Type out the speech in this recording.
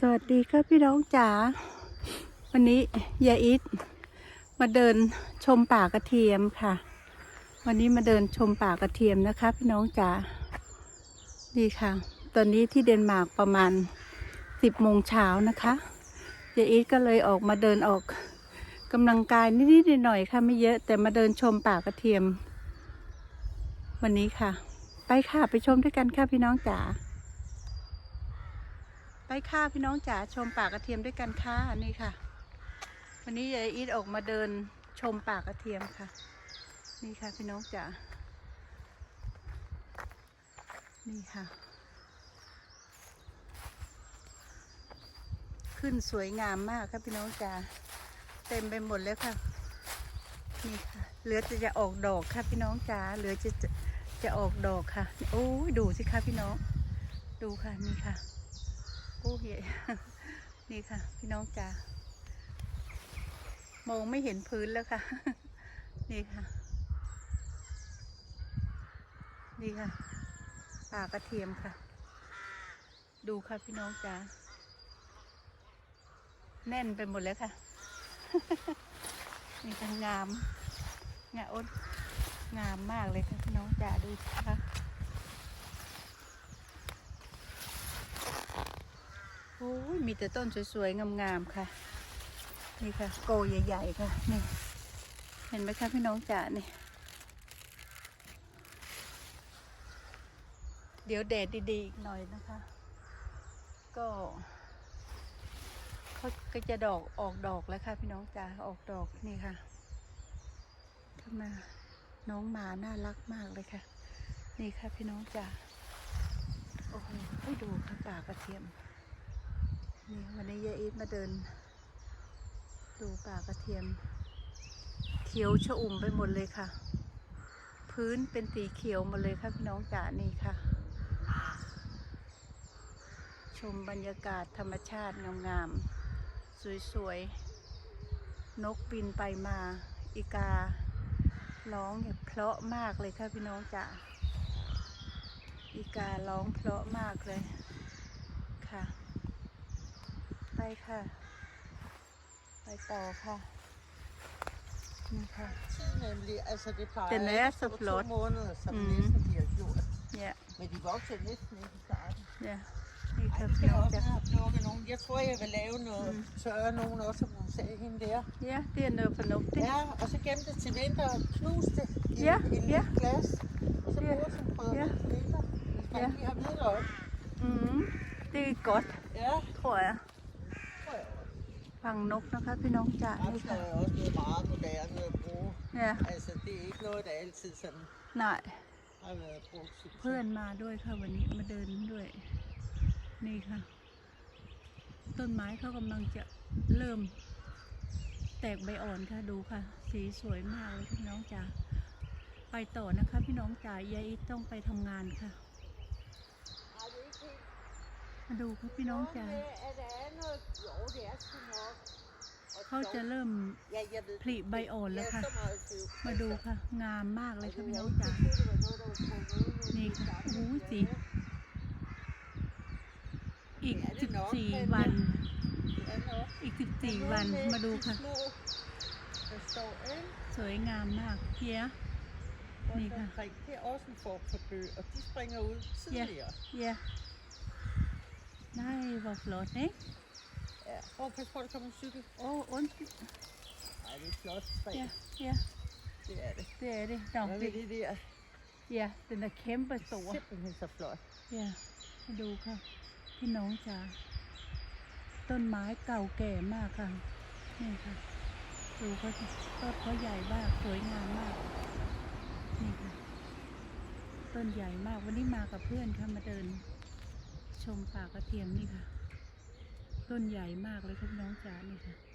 สวัสดีครับพี่น้องจ๋าวันนี้ยายอิทมาเดินชมป่ากระเทียมค่ะ วันนี้มาเดินชมป่ากระเทียมนะคะ พี่น้องจ๋านี่ค่ะ ตอนนี้ที่เดนมาร์กประมาณสิบโมงเช้านะคะยายอิทก็เลยออกมาเดินออกกำลังกายนิดๆหน่อยๆค่ะไม่เยอะแต่มาเดินชมป่ากระเทียม วันนี้ค่ะ ไปค่ะไปชมด้วยกันค่ะพี่น้องจ๋า ไปค่ะพี่น้องจ๋าชมป่ากระเทียมด้วยกันค่ะนี่ค่ะ วันนี้ยายอีทออกมาเดินชมป่ากระเทียมค่ะ นี่ค่ะพี่น้องจ๋านี่ค่ะ ขึ้นสวยงามมากครับพี่น้องจ๋าเต็มไปหมดแล้วค่ะนี่ค่ะเหลือจะจะออกดอกค่ะพี่น้องจ๋าเหลือจะจะจะออกดอกค่ะโอ้ยดูสิคะพี่น้อง ดูค่ะนี่ค่ะ อ้ยนี่ค่ะ พี่น้องจ๋ามองไม่เห็นพื้นแล้วค่ะ นี่ค่ะ นี่ค่ะป่ากระเทียมค่ะ ดูค่ะพี่น้องจ๋าแน่นไปหมดแล้วค่ะ นี่ค่ะงามงาอ้นงามมากเลยค่ะพี่น้องจ๋าดูค่ะ โอ้ย มีแต่ต้นสวยๆ งามๆ ค่ะ นี่ค่ะ โกใหญ่ๆ ค่ะ นี่ เห็นไหมคะพี่น้องจ๋าเนี่ยเดี๋ยวแดดดีๆ อีกหน่อยนะคะ ก็เขาก็จะดอกออกดอกแล้วค่ะ พี่น้องจ๋าออกดอกนี่ค่ะขึ้นมาน้องหมาน่ารักมากเลยค่ะ นี่ค่ะพี่น้องจ๋าโอ้โหให้ดูค่ะป่ากระเทียม วันนี้ยายอีทมาเดิน ดูป่ากระเทียม เขียวชอุ่มไปหมดเลยค่ะ พื้นเป็นสีเขียวหมดเลยค่ะพี่น้องจ๋านี่ค่ะ ชมบรรยากาศธรรมชาติงามๆสวยๆ นกบินไปมาอีการ้องอย่างเพราะมากเลยค่ะพี่น้องจ๋าอีการ้องเพราะมากเลยค่ะ ค่ะ ไปต่อค่ะ นี่ค่ะ Nemlig, altså det plejer Den er ikke så på flot. to måneder, som Mhm. mm. næsten de har gjort. เนี่ย Men de vokser næsten ikke i starten. เนี่ยนี่ Ej, ค่ะ nu พี่ skal น้ jeg อง op จ๋า her og plukke nogen. Jeg tror, jeg vil lave noget Mm. mm. tørre nogen også, som hun sagde hende der. เนี่ยdet er noget fornuftigt Ja, og så gemme det til vinter og knuse det i Ja, en ja. lille glas. Og så Ja, bruge som krydderi ja. til vinter. Hvis man Ja. lige har hvidløg. อืมdet er godt Ja, tror jeg tror jeg også. ฟังนกนะคะ พี่น้องจ๋านี่ Rapsløg ค่ะ er også noget meget moderne at bruge. เนี่ย Altså, det er ikke noget, der altid sådan น่ะ har været brugt. synes jeg. เพื่อนมาด้วยค่ะวันนี้มาเดินด้วย นี่ค่ะ ต้นไม้เขากำลังจะเริ่ม แตกใบอ่อนค่ะดูค่ะ สีสวยมากเลยพี่น้องจ๋าไปต่อนะคะ พี่น้องจ๋ายายอีทต้องไปทำงานค่ะ Ej, det er ikke helt มาดูค่ะพี่น้องจ๋า Noget med, at der er noget... Jo, det er sgu nok. Og เขาจะ dog- เริ่ม Ja, jeg ved ผลิใบอ่อนแล้วค่ะ så meget til. มาดูค่ะ งามมากเลยค่ะพี่น้องจ๋า Det var noget, der var trukket ud. นี่ค่ะอู้สีอีก Ja, det er nok, 14 men- วัน Ja, nok. อีก14วัน มาดูค่ะ De små, Der står, ikke? สวยงามมากเพีย Rundt Mega. omkring. Det er også en form for bøg, og de springer ud tidligere. เย่ได้บอก flot ikke Ja. Prøv at passe på, at der kommer en cykel. โอ้ undskyld Ej, det er et flot træ. ja ja Det er det. det er det Nå, Hvad med det, det der? ja den er kæmpe Det stor er simpelthen så flot. ja มาดูค่ะพี่น้องจ๋าต้นไม้เก่าแก่มากค่ะนี่ค่ะดูเขาสิต้นเขาใหญ่มากสวยงามมากนี่ค่ะต้นใหญ่มากวันนี้มากับเพื่อนค่ะมาเดิน ชมป่ากระเทียมนี่ค่ะ ต้นใหญ่มากเลยครับน้องจ๋านี่ค่ะ